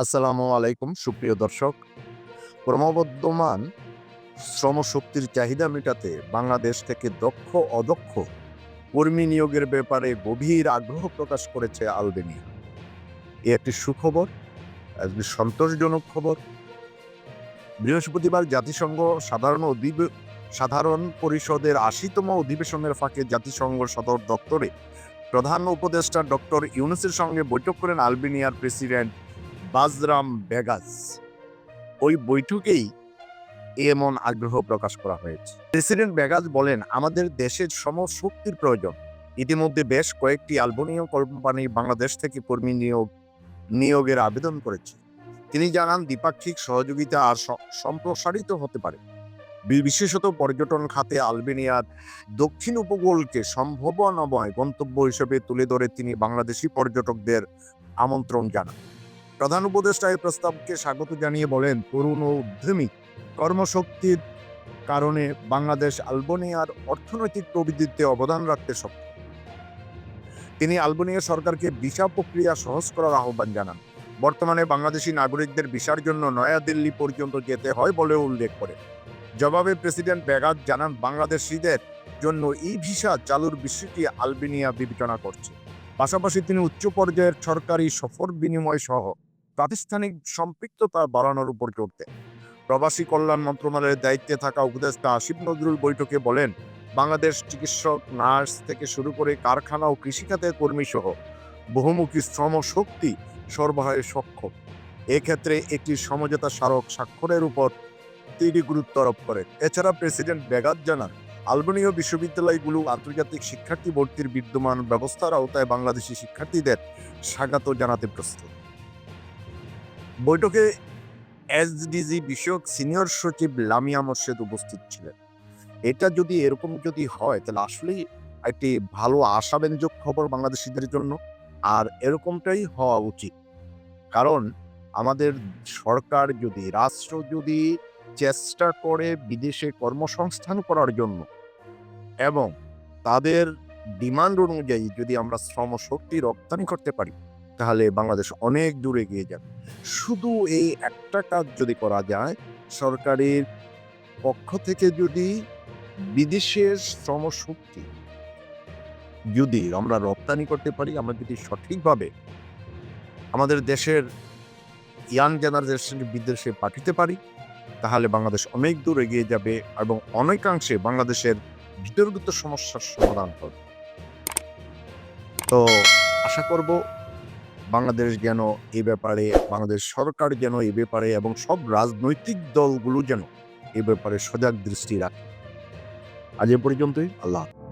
আসসালামু আলাইকুম, সুপ্রিয় দর্শক। ক্রমবর্ধমান শ্রমশক্তির চাহিদা মেটাতে বাংলাদেশ থেকে দক্ষ, অদক্ষ কর্মী নিয়োগের ব্যাপারে গভীর আগ্রহ প্রকাশ করেছে আলবেনিয়া এ একটি সুখবর একটি সন্তোষজনক খবর। বৃহস্পতিবার জাতিসংঘ সাধারণ অধিব, সাধারণ পরিষদের আশিতম অধিবেশনের ফাঁকে জাতিসংঘ সদর দপ্তরে প্রধান উপদেষ্টা ডক্টর ইউনুসের সঙ্গে বৈঠক করেন আলবেনিয়ার প্রেসিডেন্ট বাজরাম বেগাস ওই বৈঠকেই এমন আগ্রহ প্রকাশ করা হয়েছে। প্রেসিডেন্ট বেগাস বলেন, আমাদের দেশের সমশক্তির প্রয়োজন। ইতিমধ্যে বেশ কয়েকটি আলবেনীয় কোম্পানি বাংলাদেশ থেকে কর্মী নিয়োগ, নিয়োগের আবেদন করেছে। তিনি জানান, দ্বিপাক্ষিক সহযোগিতা আর সম্প্রসারিত হতে পারে। বিশেষত পর্যটন খাতে আলবেনিয়ার দক্ষিণ উপকূলকে সম্ভব সম্ভাবনাময় গন্তব্য হিসেবে তুলে ধরে তিনি বাংলাদেশি পর্যটকদের আমন্ত্রণ জানান। প্রধান উপদেষ্টা এই প্রস্তাবকে স্বাগত জানিয়ে বলেন, তরুণ ও উদ্যমী কর্মশক্তির কারণে বাংলাদেশ আলবেনিয়ার অর্থনৈতিক প্রবৃদ্ধিতে অবদান রাখতে সক্ষম। তিনি আলবেনিয়া সরকারকে ভিসা প্রক্রিয়া সহজ করার আহ্বান জানান। বর্তমানে বাংলাদেশি নাগরিকদের ভিসার জন্য নয়াদিল্লি পর্যন্ত যেতে হয় বলেও উল্লেখ করেন। জবাবে প্রেসিডেন্ট বেগাত জানান, বাংলাদেশিদের জন্য ই ভিসা চালুর বিষয়টি আলবেনিয়া বিবেচনা করছে। পাশাপাশি তিনি উচ্চ পর্যায়ের সরকারি সফর বিনিময় সহ প্রাতিষ্ঠানিক সম্পৃক্ততা বাড়ানোর উপর জোর দেন প্রবাসী কল্যাণ মন্ত্রণালয়ের দায়িত্বে থাকা উপদেষ্টা আসিফ নজরুল বৈঠকে বলেন, বাংলাদেশ চিকিৎসক, নার্স থেকে শুরু করে কারখানা ও কৃষিখাতের কর্মী সহ বহুমুখী শ্রম শক্তি সরবরাহে সক্ষম। এক্ষেত্রে একটি সমঝোতা স্মারক স্বাক্ষরের উপর তিনি গুরুত্ব আরোপ করেন। এছাড়া প্রেসিডেন্ট বেগাত জানান, আলবেনীয় বিশ্ববিদ্যালয়গুলো আন্তর্জাতিক শিক্ষার্থী ভর্তির বিদ্যমান ব্যবস্থার আওতায় বাংলাদেশি শিক্ষার্থীদের স্বাগত জানাতে প্রস্তুত। বৈঠকে এসডিজি বিষয়ক সিনিয়র সচিব লামিয়া মোর্শেদ উপস্থিত ছিলেন। এটা যদি এরকম যদি হয়, তাহলে আসলেই একটি ভালো আশাব্যঞ্জক খবর বাংলাদেশিদের জন্য। আর এরকমটাই হওয়া উচিত। কারণ আমাদের সরকার যদি, রাষ্ট্র যদি চেষ্টা করে বিদেশে কর্মসংস্থান করার জন্য এবং তাদের ডিমান্ড অনুযায়ী যদি আমরা শ্রম শক্তি রপ্তানি করতে পারি তাহলে বাংলাদেশ অনেক দূরে এগিয়ে যাবে। শুধু এই একটা কাজ যদি করা যায়, সরকারের পক্ষ থেকে যদি বিদেশের শ্রম শক্তি যদি আমরা রপ্তানি করতে পারি, আমরা যদি সঠিকভাবে আমাদের দেশের ইয়াং জেনারেশন বিদেশে পাঠাতে পারি, তাহলে বাংলাদেশ অনেক দূর এগিয়ে যাবে এবং অনেকাংশে বাংলাদেশের ভিতরগত সমস্যার সমাধান হবে। তো আশা করব বাংলাদেশ যেন এ ব্যাপারে, বাংলাদেশ সরকার যেন এ ব্যাপারে এবং সব রাজনৈতিক দলগুলো যেন এ ব্যাপারে সজাগ দৃষ্টি রাখে আজ এ পর্যন্তই, আল্লাহ।